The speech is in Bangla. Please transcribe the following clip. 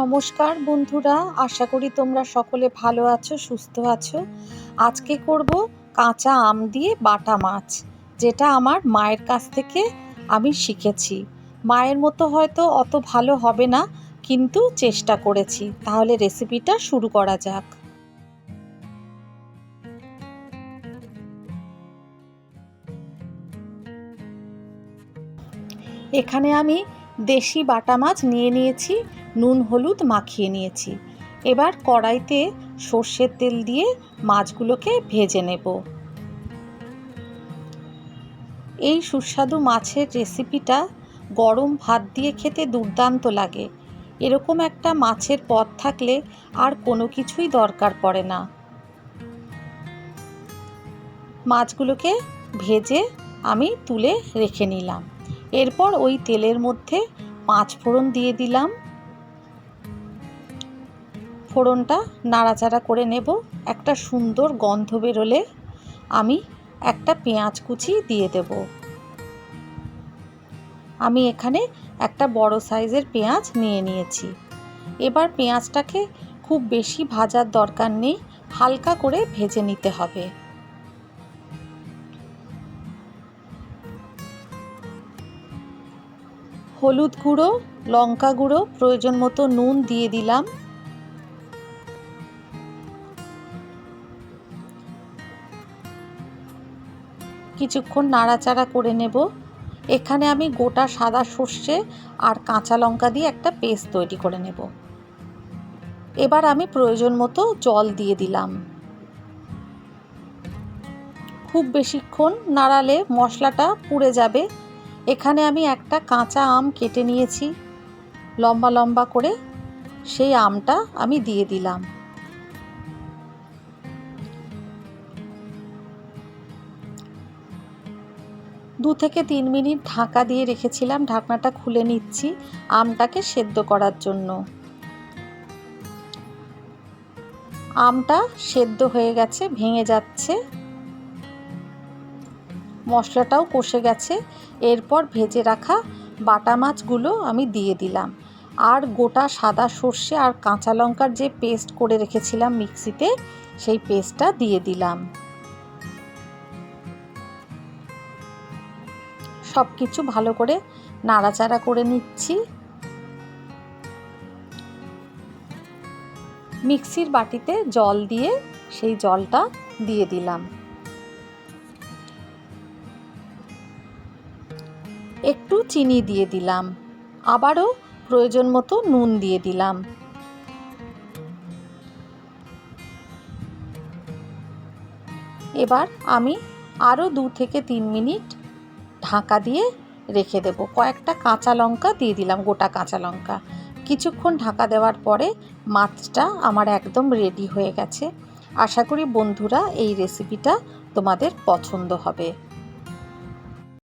নমস্কার বন্ধুরা, আশা করি তোমরা সকলে ভালো আছো, সুস্থ আছো। আজকে করব কাঁচা আম দিয়ে বাটা মাছ, যেটা আমার মায়ের কাছ থেকে আমি শিখেছি। মায়ের মতো হয়তো অত ভালো হবে না, কিন্তু চেষ্টা করেছি। তাহলে রেসিপিটা শুরু করা যাক। এখানে আমি দেশি বাটা মাছ নিয়ে নিয়েছি। নুন হলুদ মাখিয়ে নিয়েছি। এবার কড়াইতে সর্ষের তেল দিয়ে মাছগুলোকে ভেজে নেব। এই সুস্বাদু মাছের রেসিপিটা গরম ভাত দিয়ে খেতে দুর্দান্ত লাগে। এরকম একটা মাছের পদ থাকলে আর কোনো কিছুই দরকার পড়ে না। মাছগুলোকে ভেজে আমি তুলে রেখে নিলাম। এরপর ওই তেলের মধ্যে পাঁচ ফোড়ন দিয়ে দিলাম। ফোড়নটা নাড়াচাড়া করে নেব। একটা সুন্দর গন্ধ বেরোলে আমি একটা পেঁয়াজ কুচি দিয়ে দেব। আমি এখানে একটা বড় সাইজের পেঁয়াজ নিয়ে নিয়েছি। এবার পেঁয়াজটাকে খুব বেশি ভাজার দরকার নেই, হালকা করে ভেজে নিতে হবে। হলুদ গুঁড়ো, লঙ্কা গুঁড়ো প্রয়োজন মতো নুন দিয়ে দিলাম। কিছুক্ষণ নাড়াচাড়া করে নেব। এখানে আমি গোটা সাদা সর্ষে আর কাঁচা লঙ্কা দিয়ে একটা পেস্ট তৈরি করে নেব। এবার আমি প্রয়োজন মতো জল দিয়ে দিলাম। খুব বেশিক্ষণ নাড়ালে মশলাটা পুড়ে যাবে। এখানে আমি একটা কাঁচা আম কেটে নিয়েছি। লম্বা লম্বা করে সেই আমটা আমি দিয়ে দিলাম। দু থেকে তিন মিনিট ঢাকা দিয়ে রেখেছিলাম, ঢাকনাটা খুলে নিচ্ছি আমটাকে সেদ্ধ করার জন্য। আমটা সেদ্ধ হয়ে গেছে, ভেঙে যাচ্ছে। মশলাটাও কষে গেছে। এরপর ভেজে রাখা বাটা মাছগুলো আমি দিয়ে দিলাম। আর গোটা সাদা সর্ষে আর কাঁচা লঙ্কার যে পেস্ট করে রেখেছিলাম মিক্সিতে, সেই পেস্টটা দিয়ে দিলাম। সব কিছু ভালো করে নাড়াচাড়া করে নিচ্ছি। মিক্সির বাটিতে জল দিয়ে সেই জলটা দিয়ে দিলাম। একটু চিনি দিয়ে দিলাম। আবারও প্রয়োজন মতো নুন দিয়ে দিলাম। এবার আমি আরও দু থেকে তিন মিনিট ঢাকা দিয়ে রেখে দেব। কয়েকটা কাঁচা লঙ্কা দিয়ে দিলাম, গোটা কাঁচা লঙ্কা। কিছুক্ষণ ঢাকা দেওয়ার পরে মাছটা আমার একদম রেডি হয়ে গেছে। আশা করি বন্ধুরা এই রেসিপিটা তোমাদের পছন্দ হবে।